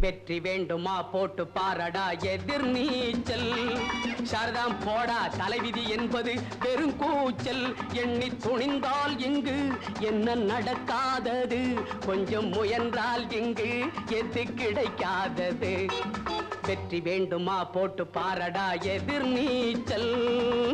வெற்றி வேண்டுமா போட்டு பாரடா எதிர் நீச்சல் சாரதாம் போடா தலைவிதி என்பது வெறும் கூச்சல். எண்ணி துணிந்தால் இங்கு என்ன நடக்காதது? கொஞ்சம் முயன்றால் இங்கு எது கிடைக்காதது? வெற்றி வேண்டுமா போட்டு பாரடா எதிர் நீச்சல்